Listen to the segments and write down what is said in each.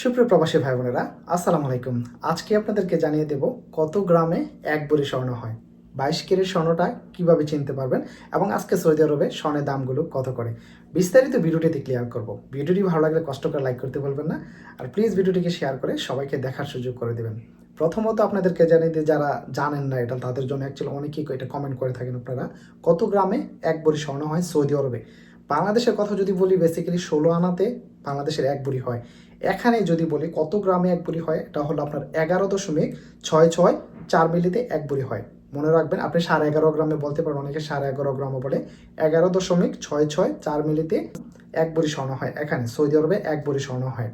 সুপ্রিয় প্রবাসী ভাই বোনেরা আসসালামু আলাইকুম। আজকে আপনাদেরকে জানিয়ে দেব কত গ্রামে এক বড়ি স্বর্ণ হয়। বাইশ কেরের স্বর্ণটা কীভাবে চিনতে পারবেন এবং আজকে সৌদি আরবে স্বর্ণের দামগুলো কত করে? বিস্তারিত ভিডিওটিতে ক্লিয়ার করব। ভিডিওটি ভালো লাগলে কষ্ট করে লাইক করতে বলবেন না। আর প্লিজ ভিডিওটিকে শেয়ার করে সবাইকে দেখার সুযোগ করে দেবেন। প্রথমত আপনাদেরকে জানিয়ে দিই, যারা জানেন না এটা, তাদের জন্য অ্যাকচুয়ালি অনেকেই এটা কমেন্ট করে থাকেন আপনারা। কত গ্রামে এক বড়ি স্বর্ণ হয় সৌদি আরবে? বাংলাদেশের কথা যদি বলি বেসিক্যালি ষোলো আনাতে বাংলাদেশের এক বুড়ি হয়। এখানে যদি বলি কত গ্রামে এক বুড়ি হয়, এটা হলো আপনার এগারো দশমিক ছয় ছয় চার মিলিতে এক বুড়ি হয়। মনে রাখবেন, আপনি সাড়ে এগারো গ্রামে বলতে পারেন, অনেকে সাড়ে এগারো গ্রামও বলে। এগারো দশমিক ছয় ছয় চার মিলিতে এক বুড়ি স্বর্ণ হয়। এখানে সৌদি আরবে এক বুড়ি স্বর্ণ হয়।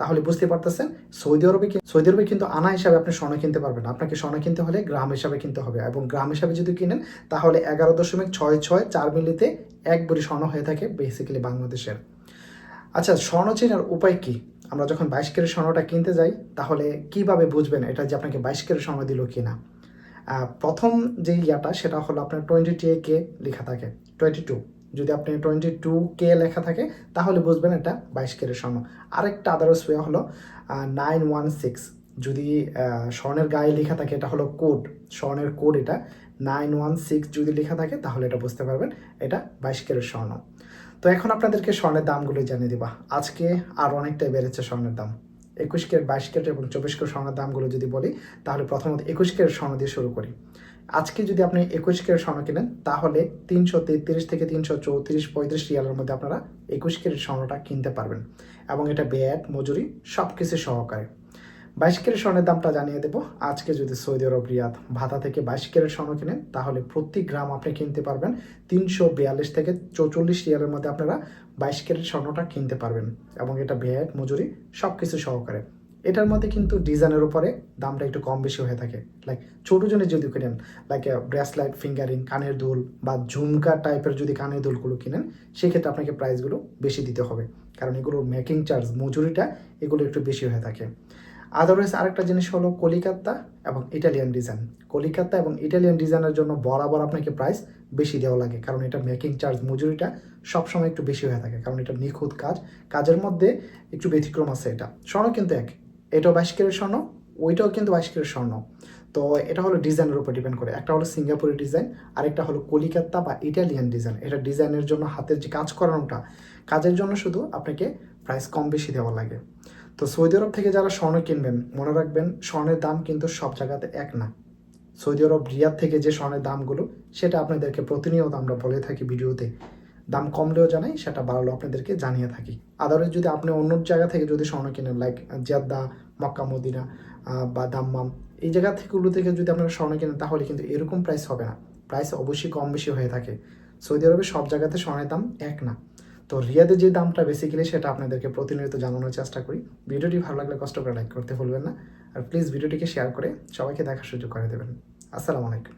তাহলে বুঝতে পারতেছেন, সৌদি আরবে সৌদি আরবে কিন্তু আনা হিসাবে আপনি স্বর্ণ কিনতে পারবেন। আপনাকে স্বর্ণ কিনতে হলে গ্রাম হিসাবে কিনতে হবে। এবং গ্রাম হিসাবে যদি কিনেন, তাহলে এগারো দশমিক ছয় ছয় চার মিলিতে এক বুড়ি স্বর্ণ হয়ে থাকে বেসিক্যালি বাংলাদেশের। আচ্ছা স্বর্ণ চেনার উপায় কি? আমরা যখন বাইশ কেরের স্বর্ণটা কিনতে যাই, তাহলে কীভাবে বুঝবেন এটা যে আপনাকে বাইশ কেরের স্বর্ণ দিল কি না প্রথম যে ইয়াটা, সেটা হলো আপনার টোয়েন্টি টু কে লেখা থাকে টোয়েন্টি টু যদি আপনি টোয়েন্টি টু কে লেখা থাকে, তাহলে বুঝবেন এটা বাইশ কেরের স্বর্ণ। আরেকটা আদার্স ওয়ে হলো নাইন ওয়ান সিক্স যদি স্বর্ণের গায়ে লেখা থাকে, এটা হলো কোড, স্বর্ণের কোড এটা। নাইন ওয়ান সিক্স যদি লেখা থাকে, তাহলে এটা বুঝতে পারবেন, এটা বাইশ কেরের স্বর্ণ। তো এখন আপনাদেরকে স্বর্ণের দামগুলো জানিয়ে দিবা। আজকে আর অনেকটাই বেড়েছে স্বর্ণের দাম। একুশ ক্যারেট, বাইশ ক্যারেট এবং চব্বিশ ক্যারেট স্বর্ণের দামগুলো যদি বলি, তাহলে প্রথমত একুশ ক্যারেট স্বর্ণ দিয়ে শুরু করি। আজকে যদি আপনি একুশ ক্যারেট স্বর্ণ কিনেন, তাহলে তিনশো তেত্রিশ থেকে তিনশো চৌত্রিশ, পঁয়ত্রিশ রিয়ালের মধ্যে আপনারা একুশ ক্যারেট স্বর্ণটা কিনতে পারবেন। এবং এটা ব্যাট, মজুরি সব কিছু সহকারে। বাইশ ক্যারেট স্বর্ণের দামটা জানিয়ে দেবো। আজকে যদি সৌদি আরব, রিয়াদ ভাতা থেকে বাইশ ক্যারেট স্বর্ণ কিনেন, তাহলে প্রতি গ্রাম আপনি কিনতে পারবেন তিনশো বিয়াল্লিশ থেকে চৌচল্লিশ রিয়ালের মধ্যে আপনারা বাইশ ক্যারেট স্বর্ণটা কিনতে পারবেন এবং এটা ভ্যাট মজুরি সব কিছু সহকারে। এটার মধ্যে কিন্তু ডিজাইনের উপরে দামটা একটু কম বেশি হয়ে থাকে। লাইক ছোটো জনের যদি কিনেন লাইক ব্রেসলাইট ফিঙ্গারিং কানের দুল বা ঝুমকা টাইপের যদি কানের দুলগুলো কিনেন, সেক্ষেত্রে আপনাকে প্রাইসগুলো বেশি দিতে হবে। কারণ এগুলোর মেকিং চার্জ মজুরিটা এগুলো একটু বেশি হয়ে থাকে। আদারওয়াইজ আরেকটা জিনিস হলো কলিকাতা এবং ইটালিয়ান ডিজাইন কলিকাতা এবং ইটালিয়ান ডিজাইনের জন্য বরাবর আপনাকে প্রাইস বেশি দেওয়া লাগে, কারণ এটা মেকিং চার্জ মজুরিটা সবসময় একটু বেশি হয়ে থাকে, কারণ এটা নিখুঁত কাজ। কাজের মধ্যে একটু ব্যতিক্রম আছে এটা। স্বর্ণ কিন্তু এক। এটাও বাইশ স্বর্ণ, ওইটাও কিন্তু বাইশ স্বর্ণ। তো এটা হলো ডিজাইনের উপর ডিপেন্ড করে। একটা হলো সিঙ্গাপুরের ডিজাইন আরেকটা হলো কলিকাতা বা ইটালিয়ান ডিজাইন এটা ডিজাইনের জন্য হাতের যে কাজ করানোটা, কাজের জন্য শুধু আপনাকে প্রাইস কম বেশি দেওয়া লাগে। তো সৌদি আরব থেকে যারা স্বর্ণ কিনবেন, মনে রাখবেন স্বর্ণের দাম কিন্তু সব জায়গাতে এক না। সৌদি আরব, রিয়াদ থেকে যে স্বর্ণের দামগুলো, সেটা আপনাদেরকে প্রতিনিয়ত আমরা বলে থাকি ভিডিওতে। দাম কমলেও জানাই, সেটা বাড়লেও আপনাদেরকে জানিয়ে থাকি। আদারওয়াইজ যদি আপনি অন্য জায়গা থেকে যদি স্বর্ণ কিনেন লাইক জেদ্দা মক্কা, মদিনা বা দাম্মাম, এই জায়গা থেকেগুলো থেকে যদি আপনারা স্বর্ণ কিনেন, তাহলে কিন্তু এরকম প্রাইস হবে না। প্রাইস অবশ্যই কম বেশি হয়ে থাকে। সৌদি আরবে সব জায়গাতে স্বর্ণের দাম এক না। তো রিয়াদের যে দামটা বেসিক্যালি সেটা আপনাদেরকে প্রতিনিয়ত জানানোর চেষ্টা করি। ভিডিওটি ভালো লাগলে কষ্ট করে লাইক করতে ভুলবেন না। আর প্লিজ ভিডিওটিকে শেয়ার করে সবাইকে দেখার সুযোগ করে দেবেন। আসসালামু আলাইকুম।